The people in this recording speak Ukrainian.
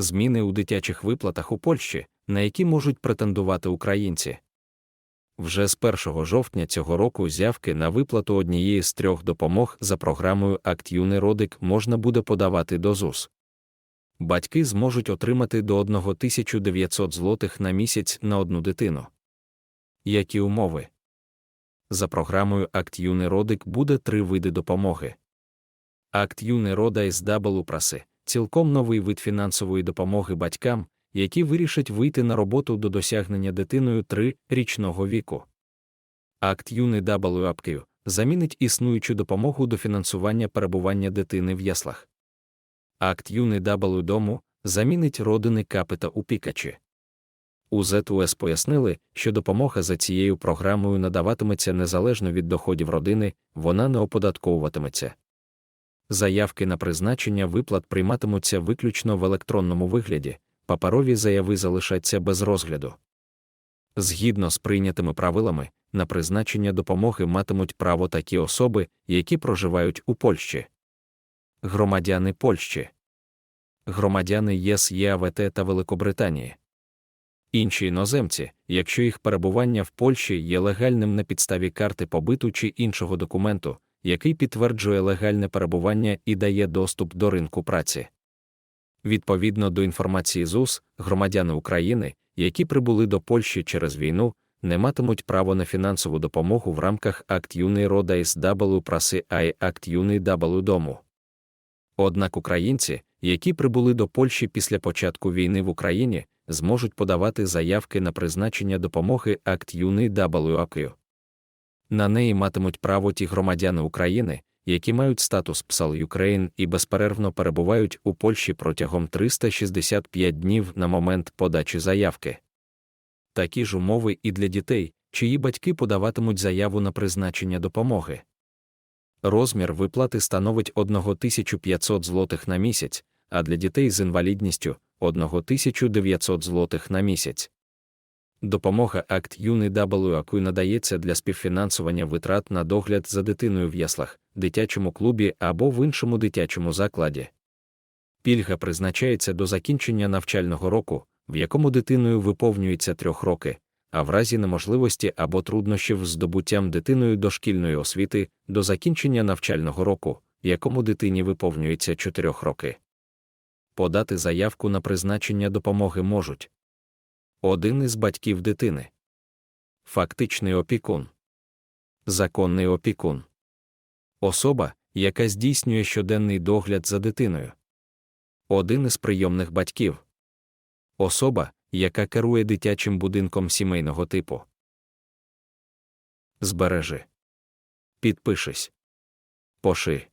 Зміни у дитячих виплатах у Польщі, на які можуть претендувати українці. Вже з 1 жовтня цього року зявки на виплату однієї з трьох допомог за програмою Акт Юний Родик можна буде подавати до ЗУС. Батьки зможуть отримати до 1900 злотих на місяць на одну дитину. Які умови? За програмою Акт Юний Родик буде три види допомоги. Акт Юний Рода із Дабл Праси цілком новий вид фінансової допомоги батькам, які вирішать вийти на роботу до досягнення дитиною 3-річного віку. Акт юний WAPKU замінить існуючу допомогу до фінансування перебування дитини в яслах. Акт юний W дому замінить родини капита у пікачі. У ЗЕТУС пояснили, що допомога за цією програмою надаватиметься незалежно від доходів родини, вона не оподатковуватиметься. Заявки на призначення виплат прийматимуться виключно в електронному вигляді, паперові заяви залишаться без розгляду. Згідно з прийнятими правилами, на призначення допомоги матимуть право такі особи, які проживають у Польщі. Громадяни Польщі, громадяни ЄС ЄАВТ та Великобританії. Інші іноземці, якщо їх перебування в Польщі є легальним на підставі карти побиту чи іншого документу, який підтверджує легальне перебування і дає доступ до ринку праці. Відповідно до інформації ЗУС, громадяни України, які прибули до Польщі через війну, не матимуть право на фінансову допомогу в рамках Акт Юний Рода із W праси АЙ Акт Юний W Дому. Однак українці, які прибули до Польщі після початку війни в Україні, зможуть подавати заявки на призначення допомоги Акт Юний WAQ. На неї матимуть право ті громадяни України, які мають статус ПСАЛ Ukraine і безперервно перебувають у Польщі протягом 365 днів на момент подачі заявки. Такі ж умови і для дітей, чиї батьки подаватимуть заяву на призначення допомоги. Розмір виплати становить 1500 злотих на місяць, а для дітей з інвалідністю 1900 злотих на місяць. Допомога Акт Юний WAQ надається для співфінансування витрат на догляд за дитиною в яслах, дитячому клубі або в іншому дитячому закладі. Пільга призначається до закінчення навчального року, в якому дитиною виповнюється трьох роки, а в разі неможливості або труднощів з здобуттям дитиною дошкільної освіти до закінчення навчального року, в якому дитині виповнюється 4 роки. Подати заявку на призначення допомоги можуть один із батьків дитини, фактичний опікун, законний опікун, особа, яка здійснює щоденний догляд за дитиною, один із прийомних батьків, особа, яка керує дитячим будинком сімейного типу. Збережи. Підпишись. Поши.